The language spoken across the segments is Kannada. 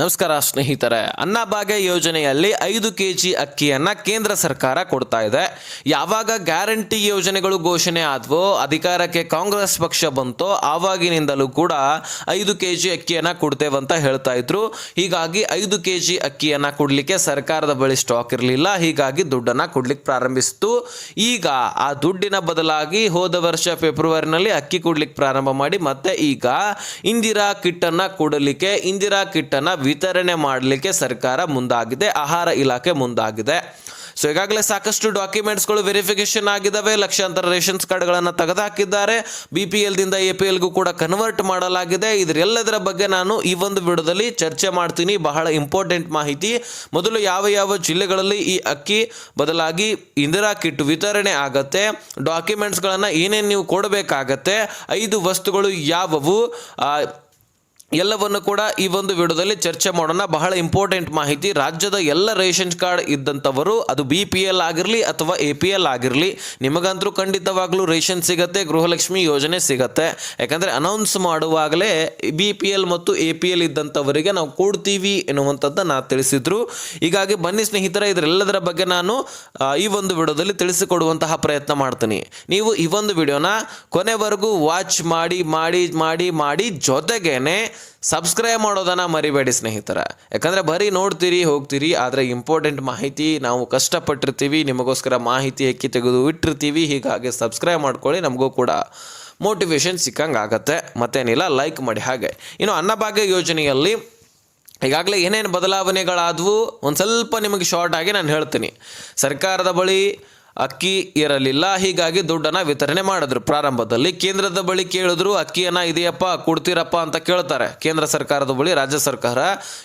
ನಮಸ್ಕಾರ ಸ್ನೇಹಿತರೆ. ಅನ್ನಭಾಗ್ಯ ಯೋಜನೆಯಲ್ಲಿ ಐದು ಕೆ ಜಿ ಅಕ್ಕಿಯನ್ನು ಕೇಂದ್ರ ಸರ್ಕಾರ ಕೊಡ್ತಾ ಇದೆ. ಯಾವಾಗ ಗ್ಯಾರಂಟಿ ಯೋಜನೆಗಳು ಘೋಷಣೆ ಆದವೋ, ಅಧಿಕಾರಕ್ಕೆ ಕಾಂಗ್ರೆಸ್ ಪಕ್ಷ ಬಂತೋ, ಆವಾಗಿನಿಂದಲೂ ಕೂಡ ಐದು ಕೆ ಜಿ ಅಕ್ಕಿಯನ್ನು ಕೊಡ್ತೇವಂತ ಹೇಳ್ತಾ ಇದ್ರು. ಹೀಗಾಗಿ ಐದು ಕೆ ಜಿ ಅಕ್ಕಿಯನ್ನು ಕೊಡಲಿಕ್ಕೆ ಸರ್ಕಾರದ ಬಳಿ ಸ್ಟಾಕ್ ಇರಲಿಲ್ಲ. ಹೀಗಾಗಿ ದುಡ್ಡನ್ನು ಕೊಡ್ಲಿಕ್ಕೆ ಪ್ರಾರಂಭಿಸಿತು ಈಗ ಆ ದುಡ್ಡಿನ ಬದಲಾಗಿ ಹೋದ ವರ್ಷ ಫೆಬ್ರವರಿನಲ್ಲಿ ಅಕ್ಕಿ ಕೊಡ್ಲಿಕ್ಕೆ ಪ್ರಾರಂಭ ಮಾಡಿ ಮತ್ತೆ ಈಗ ಇಂದಿರಾ ಕಿಟ್ಟನ್ನು ಕೊಡಲಿಕ್ಕೆ, ಇಂದಿರಾ ಕಿಟ್ಟನ್ನು ವಿತರಣೆ ಮಾಡಲಿಕ್ಕೆ ಸರ್ಕಾರ ಮುಂದಾಗಿದೆ, ಆಹಾರ ಇಲಾಖೆ ಮುಂದಾಗಿದೆ. ಸೊ ಈಗಾಗಲೇ ಸಾಕಷ್ಟು ಡಾಕ್ಯುಮೆಂಟ್ಸ್ಗಳು ವೆರಿಫಿಕೇಶನ್ ಆಗಿದ್ದಾವೆ ಲಕ್ಷಾಂತರ ರೇಷನ್ಸ್ ಕಾರ್ಡ್ಗಳನ್ನು ತೆಗೆದುಹಾಕಿದ್ದಾರೆ ಬಿ ಪಿ ಎಲ್ದಿಂದ ಎ ಪಿ ಎಲ್ಗೂ ಕೂಡ ಕನ್ವರ್ಟ್ ಮಾಡಲಾಗಿದೆ. ಇದರೆಲ್ಲದರ ಬಗ್ಗೆ ನಾನು ಈ ಒಂದು ವಿಡಿಯೋದಲ್ಲಿ ಚರ್ಚೆ ಮಾಡ್ತೀನಿ. ಬಹಳ ಇಂಪಾರ್ಟೆಂಟ್ ಮಾಹಿತಿ. ಮೊದಲು ಯಾವ ಯಾವ ಜಿಲ್ಲೆಗಳಲ್ಲಿ ಈ ಅಕ್ಕಿ ಬದಲಾಗಿ ಇಂದಿರಾ ಕಿಟ್ ವಿತರಣೆ ಆಗತ್ತೆ? ಡಾಕ್ಯುಮೆಂಟ್ಸ್ಗಳನ್ನು ಏನೇನು ನೀವು ಕೊಡಬೇಕಾಗತ್ತೆ? ಐದು ವಸ್ತುಗಳು ಯಾವುವು? ಎಲ್ಲವನ್ನು ಕೂಡ ಈ ಒಂದು ವಿಡಿಯೋದಲ್ಲಿ ಚರ್ಚೆ ಮಾಡೋಣ. ಬಹಳ ಇಂಪಾರ್ಟೆಂಟ್ ಮಾಹಿತಿ. ರಾಜ್ಯದ ಎಲ್ಲ ರೇಷನ್ ಕಾರ್ಡ್ ಇದ್ದಂಥವರು, ಅದು ಬಿ ಪಿ ಎಲ್ ಆಗಿರಲಿ ಅಥವಾ ಎ ಪಿ ಎಲ್ ಆಗಿರಲಿ ನಿಮಗಂತರೂ ಖಂಡಿತವಾಗ್ಲೂ ರೇಷನ್ ಸಿಗತ್ತೆ, ಗೃಹಲಕ್ಷ್ಮಿ ಯೋಜನೆ ಸಿಗತ್ತೆ. ಯಾಕಂದರೆ ಅನೌನ್ಸ್ ಮಾಡುವಾಗಲೇ ಬಿ ಪಿ ಎಲ್ ಮತ್ತು ಎ ಪಿ ಎಲ್ ಇದ್ದಂಥವರಿಗೆ ನಾವು ಕೊಡ್ತೀವಿ ಎನ್ನುವಂಥದ್ದನ್ನು ನಾ ತಿಳಿಸಿದ್ರು. ಹೀಗಾಗಿ ಬನ್ನಿ ಸ್ನೇಹಿತರೆ, ಇದರೆಲ್ಲದರ ಬಗ್ಗೆ ನಾನು ಈ ಒಂದು ವಿಡಿಯೋದಲ್ಲಿ ತಿಳಿಸಿಕೊಡುವಂತಹ ಪ್ರಯತ್ನ ಮಾಡ್ತೀನಿ. ನೀವು ಈ ಒಂದು ವಿಡಿಯೋನ ಕೊನೆವರೆಗೂ ವಾಚ್ ಮಾಡಿ ಮಾಡಿ ಮಾಡಿ ಮಾಡಿ ಜೊತೆಗೇನೆ ಸಬ್ಸ್ಕ್ರೈಬ್ ಮಾಡೋದನ್ನ ಮರಿಬೇಡಿ, ಸ್ನೇಹಿತರ. ಯಾಕಂದರೆ ಬರೀ ನೋಡ್ತೀರಿ, ಹೋಗ್ತೀರಿ, ಆದರೆ ಇಂಪಾರ್ಟೆಂಟ್ ಮಾಹಿತಿ ನಾವು ಕಷ್ಟಪಟ್ಟಿರ್ತೀವಿ, ನಿಮಗೋಸ್ಕರ ಮಾಹಿತಿ ಎಕ್ಕಿ ತೆಗೆದು ಇಟ್ಟಿರ್ತೀವಿ, ಹೀಗಾಗಿ ಸಬ್ಸ್ಕ್ರೈಬ್ ಮಾಡ್ಕೊಳ್ಳಿ, ನಮಗೂ ಕೂಡ ಮೋಟಿವೇಶನ್ ಸಿಕ್ಕಂಗೆ ಆಗತ್ತೆ. ಮತ್ತೇನಿಲ್ಲ ಲೈಕ್ ಮಾಡಿ ಹಾಗೆ. ಇನ್ನು ಅನ್ನಭಾಗ್ಯ ಯೋಜನೆಯಲ್ಲಿ ಈಗಾಗಲೇ ಏನೇನು ಬದಲಾವಣೆಗಳಾದವು, ಒಂದು ಸ್ವಲ್ಪ ನಿಮಗೆ ಶಾರ್ಟ್ ಆಗಿ ನಾನು ಹೇಳ್ತೀನಿ. ಸರ್ಕಾರದ ಬಳಿ ಅಕ್ಕಿ ಇರಲಿಲ್ಲ. ಹೀಗಾಗಿ ದುಡ್ಡನ್ನು ವಿತರಣೆ ಮಾಡಿದ್ರು. ಪ್ರಾರಂಭದಲ್ಲಿ ಕೇಂದ್ರದ ಬಳಿ ಕೇಳಿದ್ರು, ಅಕ್ಕಿಯನ್ನು ಇದೆಯಪ್ಪ, ಕೊಡ್ತೀರಪ್ಪ ಅಂತ ಕೇಳ್ತಾರೆ. ಕೇಂದ್ರ ಸರ್ಕಾರದ ಬಳಿ, ರಾಜ್ಯ ಸರ್ಕಾರ.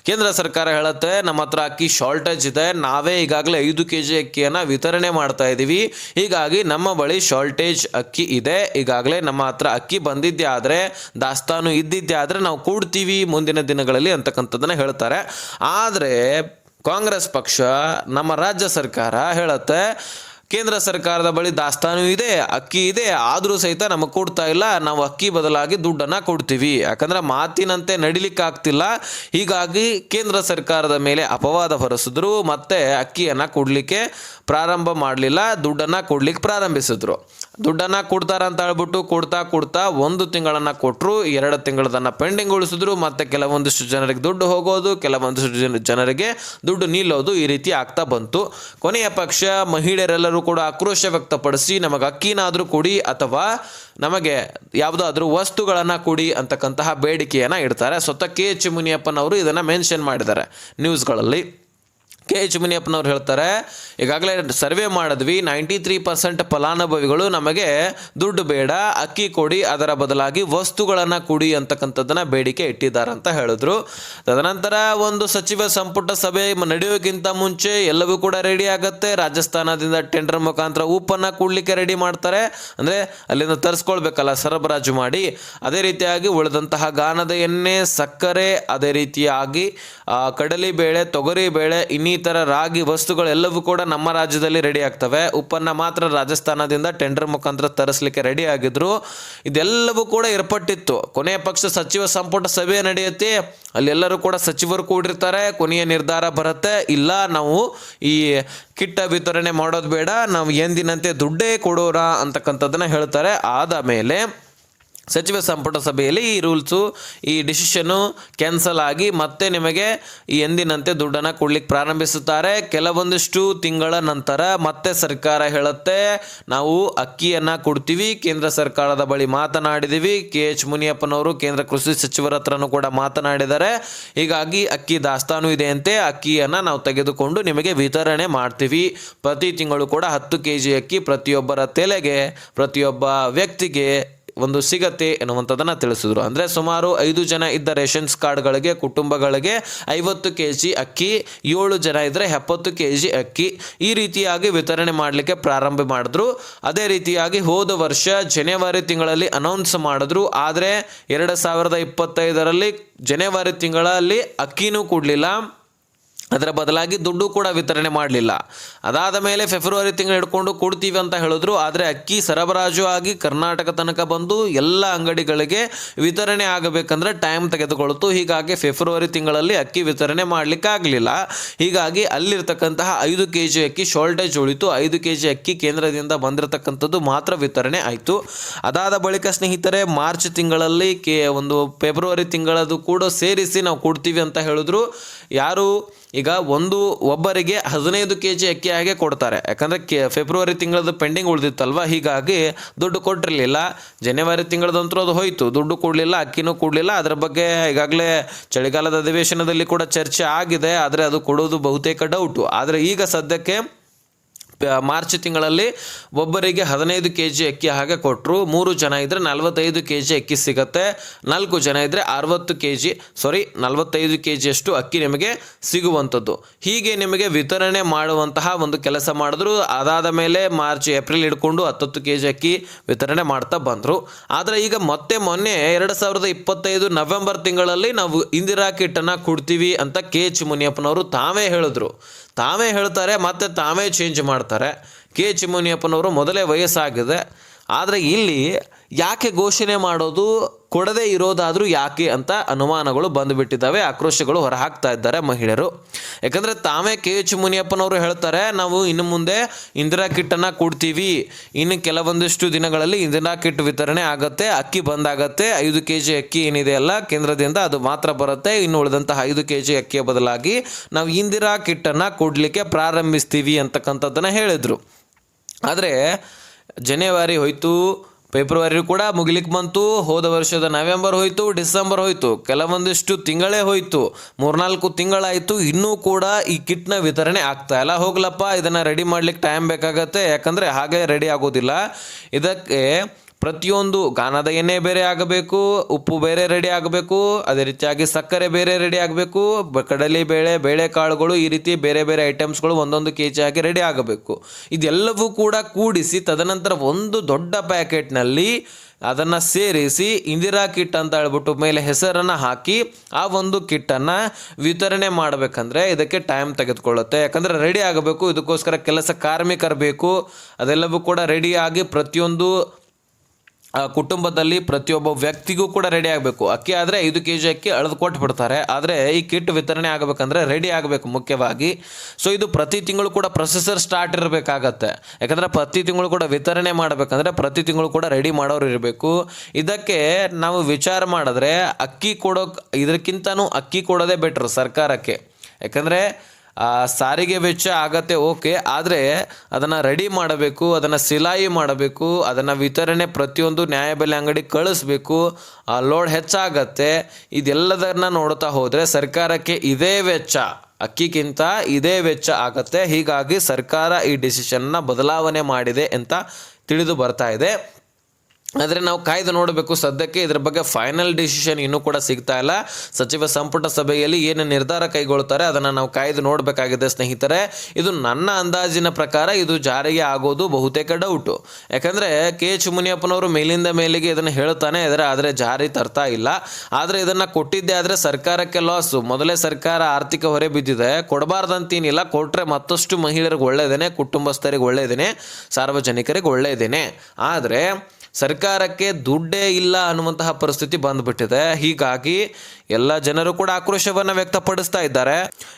ಕೇಂದ್ರ ಸರ್ಕಾರ ಹೇಳುತ್ತೆ, ನಮ್ಮ ಹತ್ರ ಅಕ್ಕಿ ಶಾರ್ಟೇಜ್ ಇದೆ. ನಾವೇ ಈಗಾಗಲೇ ಐದು ಕೆ ಜಿ ಅಕ್ಕಿಯನ್ನು ವಿತರಣೆ ಮಾಡ್ತಾ ಇದ್ದೀವಿ ಹೀಗಾಗಿ ನಮ್ಮ ಬಳಿ ಶಾರ್ಟೇಜ್ ಅಕ್ಕಿ ಇದೆ. ಈಗಾಗಲೇ ನಮ್ಮ ಹತ್ರ ಅಕ್ಕಿ ಬಂದಿದ್ದೆ ಆದರೆ, ದಾಸ್ತಾನು ಇದ್ದಿದ್ದೆ ಆದರೆ ನಾವು ಕೊಡ್ತೀವಿ ಮುಂದಿನ ದಿನಗಳಲ್ಲಿ ಅಂತಕ್ಕಂಥದ್ದನ್ನು ಹೇಳ್ತಾರೆ. ಆದರೆ ಕಾಂಗ್ರೆಸ್ ಪಕ್ಷ ನಮ್ಮ ರಾಜ್ಯ ಸರ್ಕಾರ ಹೇಳುತ್ತೆ ಕೇಂದ್ರ ಸರ್ಕಾರದ ಬಳಿ ದಾಸ್ತಾನು ಇದೆ, ಅಕ್ಕಿ ಇದೆ, ಆದರೂ ಸಹಿತ ನಮಗೆ ಕೊಡ್ತಾ ಇಲ್ಲ, ನಾವು ಅಕ್ಕಿ ಬದಲಾಗಿ ದುಡ್ಡನ್ನು ಕೊಡ್ತೀವಿ. ಯಾಕಂದ್ರೆ ಮಾತಿನಂತೆ ನಡಿಲಿಕ್ಕಾಗ್ತಿಲ್ಲ. ಹೀಗಾಗಿ ಕೇಂದ್ರ ಸರ್ಕಾರದ ಮೇಲೆ ಅಪವಾದ ಹೊರಸಿದ್ರು, ಮತ್ತೆ ಅಕ್ಕಿಯನ್ನು ಕೊಡಲಿಕ್ಕೆ ಪ್ರಾರಂಭ ಮಾಡಲಿಲ್ಲ, ದುಡ್ಡನ್ನು ಕೊಡ್ಲಿಕ್ಕೆ ಪ್ರಾರಂಭಿಸಿದ್ರು. ದುಡ್ಡನ್ನು ಕೊಡ್ತಾರಂತ ಹೇಳ್ಬಿಟ್ಟು ಕೊಡ್ತಾ ಕೊಡ್ತಾ ಒಂದು ತಿಂಗಳನ್ನು ಕೊಟ್ಟರು ಎರಡು ತಿಂಗಳದನ್ನು ಪೆಂಡಿಂಗ್ ಉಳಿಸಿದ್ರು, ಮತ್ತು ಕೆಲವೊಂದಿಷ್ಟು ಜನರಿಗೆ ದುಡ್ಡು ಹೋಗೋದು, ಕೆಲವೊಂದಿಷ್ಟು ಜನ- ಜನರಿಗೆ ದುಡ್ಡು ನಿಲ್ಲೋದು ಈ ರೀತಿ ಆಗ್ತಾ ಬಂತು. ಕೊನೆಯ ಪಕ್ಷ ಮಹಿಳೆಯರೆಲ್ಲರೂ ಕೂಡ ಆಕ್ರೋಶ ವ್ಯಕ್ತಪಡಿಸಿ ನಮಗೆ ಅಕ್ಕಿನಾದರೂ ಕೊಡಿ ಅಥವಾ ನಮಗೆ ಯಾವುದಾದ್ರೂ ವಸ್ತುಗಳನ್ನು ಕೊಡಿ ಅಂತಕ್ಕಂತಹ ಬೇಡಿಕೆಯನ್ನು ಇಡ್ತಾರೆ. ಸ್ವತಃ ಕೆ ಎಚ್ ಮುನಿಯಪ್ಪನವರು ಇದನ್ನು ಮೆನ್ಷನ್ ಮಾಡಿದ್ದಾರೆ ನ್ಯೂಸ್ಗಳಲ್ಲಿ. ಕೆ ಎಚ್ ಮುನಿಯಪ್ಪನವ್ರು ಹೇಳ್ತಾರೆ, ಈಗಾಗಲೇ ಸರ್ವೆ ಮಾಡಿದ್ವಿ ನೈಂಟಿ ತ್ರೀ ಪರ್ಸೆಂಟ್ ಫಲಾನುಭವಿಗಳು ನಮಗೆ ದುಡ್ಡು ಬೇಡ, ಅಕ್ಕಿ ಕೊಡಿ, ಅದರ ಬದಲಾಗಿ ವಸ್ತುಗಳನ್ನು ಕೊಡಿ ಅಂತಕ್ಕಂಥದ್ದನ್ನು ಬೇಡಿಕೆ ಇಟ್ಟಿದ್ದಾರೆ ಅಂತ ಹೇಳಿದ್ರು. ತದನಂತರ ಒಂದು ಸಚಿವ ಸಂಪುಟ ಸಭೆ ನಡೆಯೋಕ್ಕಿಂತ ಮುಂಚೆ ಎಲ್ಲವೂ ಕೂಡ ರೆಡಿ ಆಗುತ್ತೆ. ರಾಜಸ್ಥಾನದಿಂದ ಟೆಂಡರ್ ಮುಖಾಂತರ ಉಪ್ಪನ್ನು ಕೂಡಲಿಕ್ಕೆ ರೆಡಿ ಮಾಡ್ತಾರೆ. ಅಂದರೆ ಅಲ್ಲಿಂದ ತರಿಸ್ಕೊಳ್ಬೇಕಲ್ಲ, ಸರಬರಾಜು ಮಾಡಿ. ಅದೇ ರೀತಿಯಾಗಿ ಉಳಿದಂತಹ ಗಾನದ ಎಣ್ಣೆ, ಸಕ್ಕರೆ, ಅದೇ ರೀತಿಯಾಗಿ ಕಡಲಿ ಬೇಳೆ, ತೊಗರಿ ಬೇಳೆ ತೊಗರಿಬೇಳೆ ಇನ್ನಿತರ ರಾಗಿ ವಸ್ತುಗಳೆಲ್ಲವೂ ಕೂಡ ನಮ್ಮ ರಾಜ್ಯದಲ್ಲಿ ರೆಡಿ ಆಗ್ತವೆ. ಉಪ್ಪನ್ನ ಮಾತ್ರ ರಾಜಸ್ಥಾನದಿಂದ ಟೆಂಡರ್ ಮುಖಾಂತರ ತರಿಸಲಿಕ್ಕೆ ರೆಡಿ ಆಗಿದ್ರು. ಇದೆಲ್ಲವೂ ಕೂಡ ಏರ್ಪಟ್ಟಿತ್ತು. ಕೊನೆಯ ಪಕ್ಷ ಸಚಿವ ಸಂಪುಟ ಸಭೆ ನಡೆಯುತ್ತೆ. ಅಲ್ಲೆಲ್ಲರೂ ಕೂಡ ಸಚಿವರು ಕೂಡಿರ್ತಾರೆ. ಕೊನೆಯ ನಿರ್ಧಾರ ಬರುತ್ತೆ. ಇಲ್ಲ, ನಾವು ಈ ಕಿಟ್ಟ ವಿತರಣೆ ಮಾಡೋದು ಬೇಡ. ನಾವು ಎಂದಿನಂತೆ ದುಡ್ಡೇ ಕೊಡೋರ ಅಂತಕ್ಕಂಥದ್ದನ್ನ ಹೇಳ್ತಾರೆ. ಆದ ಮೇಲೆ ಸಚಿವ ಸಂಪುಟ ಸಭೆಯಲ್ಲಿ ಈ ರೂಲ್ಸು, ಈ ಡಿಸಿಷನ್ನು ಕ್ಯಾನ್ಸಲ್ ಆಗಿ ಮತ್ತೆ ನಿಮಗೆ ಎಂದಿನಂತೆ ದುಡ್ಡನ್ನು ಕೊಡ್ಲಿಕ್ಕೆ ಪ್ರಾರಂಭಿಸುತ್ತಾರೆ. ಕೆಲವೊಂದಿಷ್ಟು ತಿಂಗಳ ನಂತರ ಮತ್ತೆ ಸರ್ಕಾರ ಹೇಳುತ್ತೆ, ನಾವು ಅಕ್ಕಿಯನ್ನು ಕೊಡ್ತೀವಿ, ಕೇಂದ್ರ ಸರ್ಕಾರದ ಬಳಿ ಮಾತನಾಡಿದೀವಿ. ಕೆ. ಎಚ್. ಮುನಿಯಪ್ಪನವರು ಕೇಂದ್ರ ಕೃಷಿ ಸಚಿವರ ಹತ್ರನೂ ಕೂಡ ಮಾತನಾಡಿದ್ದಾರೆ. ಹೀಗಾಗಿ ಅಕ್ಕಿ ದಾಸ್ತಾನು ಇದೆ ಅಂತೆ, ಅಕ್ಕಿಯನ್ನು ನಾವು ತೆಗೆದುಕೊಂಡು ನಿಮಗೆ ವಿತರಣೆ ಮಾಡ್ತೀವಿ. ಪ್ರತಿ ತಿಂಗಳು ಕೂಡ ಹತ್ತು ಕೆ ಜಿ ಅಕ್ಕಿ ಪ್ರತಿಯೊಬ್ಬರ ತಲೆಗೆ, ಪ್ರತಿಯೊಬ್ಬ ವ್ಯಕ್ತಿಗೆ ಒಂದು ಸಿಗತ್ತೆ ಎನ್ನುವಂಥದ್ದನ್ನು ತಿಳಿಸಿದ್ರು. ಅಂದರೆ ಸುಮಾರು ಐದು ಜನ ಇದ್ದ ರೇಷನ್ಸ್ ಕಾರ್ಡ್ಗಳಿಗೆ, ಕುಟುಂಬಗಳಿಗೆ ಐವತ್ತು ಕೆ ಜಿ ಅಕ್ಕಿ, ಏಳು ಜನ ಇದ್ದರೆ ಎಪ್ಪತ್ತು ಕೆ ಜಿ ಅಕ್ಕಿ ಈ ರೀತಿಯಾಗಿ ವಿತರಣೆ ಮಾಡಲಿಕ್ಕೆ ಪ್ರಾರಂಭ ಮಾಡಿದ್ರು. ಅದೇ ರೀತಿಯಾಗಿ ಹೋದ ವರ್ಷ ಜನವರಿ ತಿಂಗಳಲ್ಲಿ ಅನೌನ್ಸ್ ಮಾಡಿದ್ರು. ಆದರೆ ಎರಡು ಸಾವಿರದ ಇಪ್ಪತ್ತೈದರಲ್ಲಿ ಜನವರಿ ತಿಂಗಳಲ್ಲಿ ಅಕ್ಕಿನೂ ಕೊಡಲಿಲ್ಲ. ಅದರ ಬದಲಾಗಿ ದುಡ್ಡು ಕೂಡ ವಿತರಣೆ ಮಾಡಲಿಲ್ಲ. ಅದಾದ ಮೇಲೆ ಫೆಬ್ರವರಿ ತಿಂಗಳು ಹಿಡ್ಕೊಂಡು ಕೊಡ್ತೀವಿ ಅಂತ ಹೇಳಿದ್ರು. ಆದರೆ ಅಕ್ಕಿ ಸರಬರಾಜು ಆಗಿ ಕರ್ನಾಟಕ ತನಕ ಬಂದು ಎಲ್ಲ ಅಂಗಡಿಗಳಿಗೆ ವಿತರಣೆ ಆಗಬೇಕಂದ್ರೆ ಟೈಮ್ ತೆಗೆದುಕೊಳ್ತು ಹೀಗಾಗಿ ಫೆಬ್ರವರಿ ತಿಂಗಳಲ್ಲಿ ಅಕ್ಕಿ ವಿತರಣೆ ಮಾಡಲಿಕ್ಕಾಗಲಿಲ್ಲ ಹೀಗಾಗಿ ಅಲ್ಲಿರ್ತಕ್ಕಂತಹ ಐದು ಕೆ ಜಿ ಅಕ್ಕಿ ಶಾರ್ಟೇಜ್ ಉಳಿತು. ಐದು ಕೆ ಜಿ ಅಕ್ಕಿ ಕೇಂದ್ರದಿಂದ ಬಂದಿರತಕ್ಕಂಥದ್ದು ಮಾತ್ರ ವಿತರಣೆ ಆಯಿತು. ಅದಾದ ಬಳಿಕ ಸ್ನೇಹಿತರೆ, ಮಾರ್ಚ್ ತಿಂಗಳಲ್ಲಿ ಕೆ ಒಂದು ಫೆಬ್ರವರಿ ತಿಂಗಳದು ಕೂಡ ಸೇರಿಸಿ ನಾವು ಕೊಡ್ತೀವಿ ಅಂತ ಹೇಳಿದ್ರು. ಯಾರು ಈಗ ಒಂದು ಒಬ್ಬರಿಗೆ ಹದಿನೈದು ಕೆ ಜಿ ಅಕ್ಕಿ ಹಾಗೆ ಕೊಡ್ತಾರೆ. ಯಾಕಂದರೆ ಕೆ, ಫೆಬ್ರವರಿ ತಿಂಗಳದ್ದು ಪೆಂಡಿಂಗ್ ಉಳಿದಿತ್ತಲ್ವ? ಹೀಗಾಗಿ ದುಡ್ಡು ಕೊಟ್ಟಿರಲಿಲ್ಲ. ಜನವರಿ ತಿಂಗಳದಂತರೂ ಅದು ಹೋಯಿತು. ದುಡ್ಡು ಕೊಡಲಿಲ್ಲ, ಅಕ್ಕಿನೂ ಕೊಡಲಿಲ್ಲ. ಅದರ ಬಗ್ಗೆ ಈಗಾಗಲೇ ಚಳಿಗಾಲದ ಅಧಿವೇಶನದಲ್ಲಿ ಕೂಡ ಚರ್ಚೆ ಆಗಿದೆ. ಆದರೆ ಅದು ಕೊಡೋದು ಬಹುತೇಕ ಡೌಟು ಆದರೆ ಈಗ ಸದ್ಯಕ್ಕೆ ಮಾರ್ಚ್ ತಿಂಗಳಲ್ಲಿ ಒಬ್ಬರಿಗೆ ಹದಿನೈದು ಕೆ ಜಿ ಅಕ್ಕಿ ಹಾಗೆ ಕೊಟ್ಟರು ಮೂರು ಜನ ಇದ್ದರೆ ನಲವತ್ತೈದು ಕೆ ಜಿ ಅಕ್ಕಿ ಸಿಗುತ್ತೆ. ನಾಲ್ಕು ಜನ ಇದ್ದರೆ ಅರವತ್ತು ಕೆ ಜಿ ಸಾರಿ ನಲವತ್ತೈದು ಕೆ ಜಿಯಷ್ಟು ಅಕ್ಕಿ ನಿಮಗೆ ಸಿಗುವಂಥದ್ದು. ಹೀಗೆ ನಿಮಗೆ ವಿತರಣೆ ಮಾಡುವಂತಹ ಒಂದು ಕೆಲಸ ಮಾಡಿದ್ರು. ಅದಾದ ಮೇಲೆ ಮಾರ್ಚ್, ಏಪ್ರಿಲ್ ಹಿಡ್ಕೊಂಡು ಹತ್ತತ್ತು ಕೆ ಜಿ ಅಕ್ಕಿ ವಿತರಣೆ ಮಾಡ್ತಾ ಬಂದರು. ಆದರೆ ಈಗ ಮತ್ತೆ ಮೊನ್ನೆ ಎರಡು ಸಾವಿರದ ಇಪ್ಪತ್ತೈದು ನವೆಂಬರ್ ತಿಂಗಳಲ್ಲಿ ನಾವು ಇಂದಿರಾ ಕಿಟ್ಟನ್ನು ಕೊಡ್ತೀವಿ ಅಂತ ಕೆ ಎಚ್ ಮುನಿಯಪ್ಪನವರು ತಾವೇ ಹೇಳಿದ್ರು. ತಾವೇ ಹೇಳ್ತಾರೆ, ಮತ್ತೆ ತಾವೇ ಚೇಂಜ್ ಮಾಡ್ತಾರೆ. ಕೆ. ಚಿಮುನಿಯಪ್ಪನವರು ಮುನಿಯಪ್ಪನವರು ಮೊದಲೇ ವಯಸ್ಸಾಗಿದೆ. ಆದರೆ ಇಲ್ಲಿ ಯಾಕೆ ಘೋಷಣೆ ಮಾಡೋದು? ಕೊಡದೇ ಇರೋದಾದರೂ ಯಾಕೆ ಅಂತ ಅನುಮಾನಗಳು ಬಂದುಬಿಟ್ಟಿದ್ದಾವೆ, ಆಕ್ರೋಶಗಳು ಹೊರಹಾಕ್ತಾ ಇದ್ದಾರೆ ಮಹಿಳೆಯರು. ಯಾಕಂದರೆ ತಾವೇ ಕೆ ಎಚ್ ಮುನಿಯಪ್ಪನವರು ಹೇಳ್ತಾರೆ, ನಾವು ಇನ್ನು ಮುಂದೆ ಇಂದಿರಾ ಕಿಟ್ಟನ್ನು ಕೊಡ್ತೀವಿ. ಇನ್ನು ಕೆಲವೊಂದಿಷ್ಟು ದಿನಗಳಲ್ಲಿ ಇಂದಿರಾ ಕಿಟ್ ವಿತರಣೆ ಆಗುತ್ತೆ, ಅಕ್ಕಿ ಬಂದಾಗತ್ತೆ, ಐದು ಕೆ ಜಿ ಅಕ್ಕಿ ಏನಿದೆ ಅಲ್ಲ, ಕೇಂದ್ರದಿಂದ ಅದು ಮಾತ್ರ ಬರುತ್ತೆ. ಇನ್ನು ಉಳಿದಂತಹ ಐದು ಕೆ ಜಿ ಅಕ್ಕಿಯ ಬದಲಾಗಿ ನಾವು ಇಂದಿರಾ ಕಿಟ್ಟನ್ನು ಕೊಡಲಿಕ್ಕೆ ಪ್ರಾರಂಭಿಸ್ತೀವಿ, ಅಂತಕ್ಕಂಥದ್ದನ್ನು ಹೇಳಿದರು. ಆದರೆ, ಜನವರಿ ಹೋಯ್ತು ಫೆಬ್ರವರಿ ಕೂಡ ಮುಗಿಲಿಕ್ಕೆ ಬಂತು, ಹೋದ ವರ್ಷದ ನವೆಂಬರ್ ಹೋಯಿತು, ಡಿಸೆಂಬರ್ ಹೋಯಿತು, ಕೆಲವೊಂದಿಷ್ಟು ತಿಂಗಳೇ ಹೋಯ್ತು, ಮೂರ್ನಾಲ್ಕು ತಿಂಗಳಾಯಿತು, ಇನ್ನೂ ಕೂಡ ಈ ಕಿಟ್ನ ವಿತರಣೆ ಆಗ್ತಾ ಇಲ್ಲ. ಹೋಗ್ಲಪ್ಪ, ಇದನ್ನು ರೆಡಿ ಮಾಡ್ಲಿಕ್ಕೆ ಟೈಮ್ ಬೇಕಾಗತ್ತೆ, ಯಾಕಂದರೆ ಹಾಗೆ ರೆಡಿ ಆಗೋದಿಲ್ಲ. ಇದಕ್ಕೆ ಪ್ರತಿಯೊಂದು ಗಾನದ ಎಣ್ಣೆ ಬೇರೆ ಆಗಬೇಕು, ಉಪ್ಪು ಬೇರೆ ರೆಡಿ ಆಗಬೇಕು, ಅದೇ ರೀತಿಯಾಗಿ ಸಕ್ಕರೆ ಬೇರೆ ರೆಡಿ ಆಗಬೇಕು ಕಡಲೆ ಬೇಳೆ, ಬೇಳೆಕಾಳುಗಳು ಈ ರೀತಿ ಬೇರೆ ಬೇರೆ ಐಟಮ್ಸ್ಗಳು ಒಂದೊಂದು ಕೆ ಜಿ ಆಗಿ ರೆಡಿ ಆಗಬೇಕು. ಇದೆಲ್ಲವೂ ಕೂಡ ಕೂಡಿಸಿ ತದನಂತರ ಒಂದು ದೊಡ್ಡ ಪ್ಯಾಕೆಟ್ನಲ್ಲಿ ಅದನ್ನು ಸೇರಿಸಿ ಇಂದಿರಾ ಕಿಟ್ ಅಂತ ಹೇಳ್ಬಿಟ್ಟು ಮೇಲೆ ಹೆಸರನ್ನು ಹಾಕಿ ಆ ಒಂದು ಕಿಟ್ಟನ್ನು ವಿತರಣೆ ಮಾಡಬೇಕಂದ್ರೆ ಇದಕ್ಕೆ ಟೈಮ್ ತೆಗೆದುಕೊಳ್ಳುತ್ತೆ. ಯಾಕಂದರೆ ರೆಡಿ ಆಗಬೇಕು, ಇದಕ್ಕೋಸ್ಕರ ಕೆಲಸ ಕಾರ್ಮಿಕರು ಬೇಕು, ಅದೆಲ್ಲವೂ ಕೂಡ ರೆಡಿಯಾಗಿ ಪ್ರತಿಯೊಂದು ಕುಟುಂಬದಲ್ಲಿ ಪ್ರತಿಯೊಬ್ಬ ವ್ಯಕ್ತಿಗೂ ಕೂಡ ರೆಡಿ ಆಗಬೇಕು. ಅಕ್ಕಿ ಆದರೆ ಐದು ಕೆ ಜಿ ಅಕ್ಕಿ ಅಳೆದು ಕೊಟ್ಟು ಬಿಡ್ತಾರೆ. ಆದರೆ ಈ ಕಿಟ್ ವಿತರಣೆ ಆಗಬೇಕಂದ್ರೆ ರೆಡಿ ಆಗಬೇಕು ಮುಖ್ಯವಾಗಿ. ಸೊ ಇದು ಪ್ರತಿ ತಿಂಗಳು ಕೂಡ ಪ್ರೊಸೆಸರ್ ಸ್ಟಾರ್ಟ್ ಇರಬೇಕಾಗತ್ತೆ. ಯಾಕಂದರೆ ಪ್ರತಿ ತಿಂಗಳು ಕೂಡ ವಿತರಣೆ ಮಾಡಬೇಕಂದ್ರೆ ಪ್ರತಿ ತಿಂಗಳು ಕೂಡ ರೆಡಿ ಮಾಡೋರು ಇರಬೇಕು. ಇದಕ್ಕೆ ನಾವು ವಿಚಾರ ಮಾಡಿದ್ರೆ ಅಕ್ಕಿ ಕೊಡೋ ಇದಕ್ಕಿಂತನೂ ಅಕ್ಕಿ ಕೊಡೋದೇ ಬೆಟ್ರು ಸರ್ಕಾರಕ್ಕೆ. ಯಾಕಂದರೆ ಆ, ಸಾರಿಗೆ ವೆಚ್ಚ ಆಗತ್ತೆ, ಓಕೆ. ಆದರೆ ಅದನ್ನು ರೆಡಿ ಮಾಡಬೇಕು, ಅದನ್ನು ಸಿಲಾಯಿ ಮಾಡಬೇಕು, ಅದನ್ನು ವಿತರಣೆ ಪ್ರತಿಯೊಂದು ನ್ಯಾಯಬೆಲೆ ಅಂಗಡಿ ಕಳಿಸ್ಬೇಕು. ಆ, ಲೋಡ್ ಹೆಚ್ಚಾಗತ್ತೆ. ಇದೆಲ್ಲದನ್ನ ನೋಡ್ತಾ ಹೋದರೆ ಸರ್ಕಾರಕ್ಕೆ ಇದೇ ವೆಚ್ಚ, ಅಕ್ಕಿಗಿಂತ ಇದೇ ವೆಚ್ಚ ಆಗತ್ತೆ. ಹೀಗಾಗಿ ಸರ್ಕಾರ ಈ ಡಿಸಿಷನ್ನ ಬದಲಾವಣೆ ಮಾಡಿದೆ ಅಂತ ತಿಳಿದು ಬರ್ತಾ ಇದೆ. ಆದರೆ ನಾವು ಕಾಯ್ದು ನೋಡಬೇಕು. ಸದ್ಯಕ್ಕೆ ಇದರ ಬಗ್ಗೆ ಫೈನಲ್ ಡಿಸಿಷನ್ ಇನ್ನೂ ಕೂಡ ಸಿಗ್ತಾ ಇಲ್ಲ. ಸಚಿವ ಸಂಪುಟ ಸಭೆಯಲ್ಲಿ ಏನು ನಿರ್ಧಾರ ಕೈಗೊಳ್ತಾರೆ ಅದನ್ನು ನಾವು ಕಾಯ್ದು ನೋಡಬೇಕಾಗಿದೆ ಸ್ನೇಹಿತರೆ. ಇದು ನನ್ನ ಅಂದಾಜಿನ ಪ್ರಕಾರ ಇದು ಜಾರಿಗೆ ಆಗೋದು ಬಹುತೇಕ ಡೌಟು ಯಾಕಂದರೆ ಕೆ ಎಚ್ ಮುನಿಯಪ್ಪನವರು ಮೇಲಿಂದ ಮೇಲಿಗೆ ಇದನ್ನು ಹೇಳ್ತಾನೆ ಇದರ ಆದರೆ ಜಾರಿ ತರ್ತಾ ಇಲ್ಲ. ಆದರೆ ಇದನ್ನು ಕೊಟ್ಟಿದ್ದೆ ಆದರೆ ಸರ್ಕಾರಕ್ಕೆ ಲಾಸು ಮೊದಲೇ ಸರ್ಕಾರ ಆರ್ಥಿಕ ಹೊರೆ ಬಿದ್ದಿದೆ. ಕೊಡಬಾರ್ದಂತೇನಿಲ್ಲ. ಕೊಟ್ಟರೆ ಮತ್ತಷ್ಟು ಮಹಿಳೆಯರಿಗೆ ಒಳ್ಳೆಯದೇನೆ ಕುಟುಂಬಸ್ಥರಿಗೆ ಒಳ್ಳೆಯದೇನೆ ಸಾರ್ವಜನಿಕರಿಗೆ ಒಳ್ಳೆಯದೇನೆ ಆದರೆ ಸರ್ಕಾರಕ್ಕೆ ದುಡ್ಡೇ ಇಲ್ಲ ಅನ್ನುವಂತಹ ಪರಿಸ್ಥಿತಿ ಬಂದ್ಬಿಟ್ಟಿದೆ. ಹೀಗಾಗಿ ಎಲ್ಲ ಜನರು ಕೂಡ ಆಕ್ರೋಶವನ್ನು ವ್ಯಕ್ತಪಡಿಸ್ತಾ ಇದ್ದಾರೆ.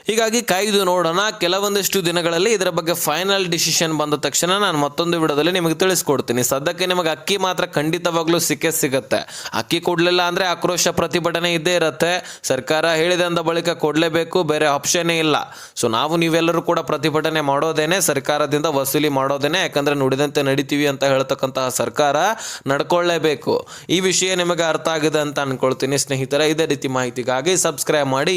ಹೀಗಾಗಿ ಕಾಯ್ದು ನೋಡೋಣ. ಕೆಲವೊಂದಿಷ್ಟು ದಿನಗಳಲ್ಲಿ ಇದರ ಬಗ್ಗೆ ಫೈನಲ್ ಡಿಸಿಷನ್ ಬಂದ ತಕ್ಷಣ ನಾನು ಮತ್ತೊಂದು ವಿಡಿಯೋದಲ್ಲಿ ನಿಮಗೆ ತಿಳಿಸ್ಕೊಡ್ತೀನಿ. ಸದ್ಯಕ್ಕೆ ನಿಮಗೆ ಅಕ್ಕಿ ಮಾತ್ರ ಖಂಡಿತವಾಗ್ಲೂ ಸಿಕ್ಕೇ ಸಿಗುತ್ತೆ. ಅಕ್ಕಿ ಕೊಡಲಿಲ್ಲ ಅಂದರೆ ಆಕ್ರೋಶ ಪ್ರತಿಭಟನೆ ಇದ್ದೇ ಇರುತ್ತೆ. ಸರ್ಕಾರ ಹೇಳಿದೆ ಅಂದ ಬಳಿಕ ಕೊಡಲೇಬೇಕು, ಬೇರೆ ಆಪ್ಷನ್ನೇ ಇಲ್ಲ. ಸೊ ನಾವು ನೀವೆಲ್ಲರೂ ಕೂಡ ಪ್ರತಿಭಟನೆ ಮಾಡೋದೇನೆ, ಸರ್ಕಾರದಿಂದ ವಸೂಲಿ ಮಾಡೋದೇನೆ. ಯಾಕಂದರೆ ನುಡಿದಂತೆ ನಡಿತೀವಿ ಅಂತ ಹೇಳ್ತಕ್ಕಂತಹ ಸರ್ಕಾರ ನಡ್ಕೊಳ್ಳೇಬೇಕು. ಈ ವಿಷಯ ನಿಮಗೆ ಅರ್ಥ ಆಗಿದೆ ಅಂತ ಅನ್ಕೊಳ್ತೀನಿ ಸ್ನೇಹಿತರ. ಇದೇ ರೀತಿ ಮಾಹಿತಿಗಾಗಿ ಸಬ್ಸ್ಕ್ರೈಬ್ ಮಾಡಿ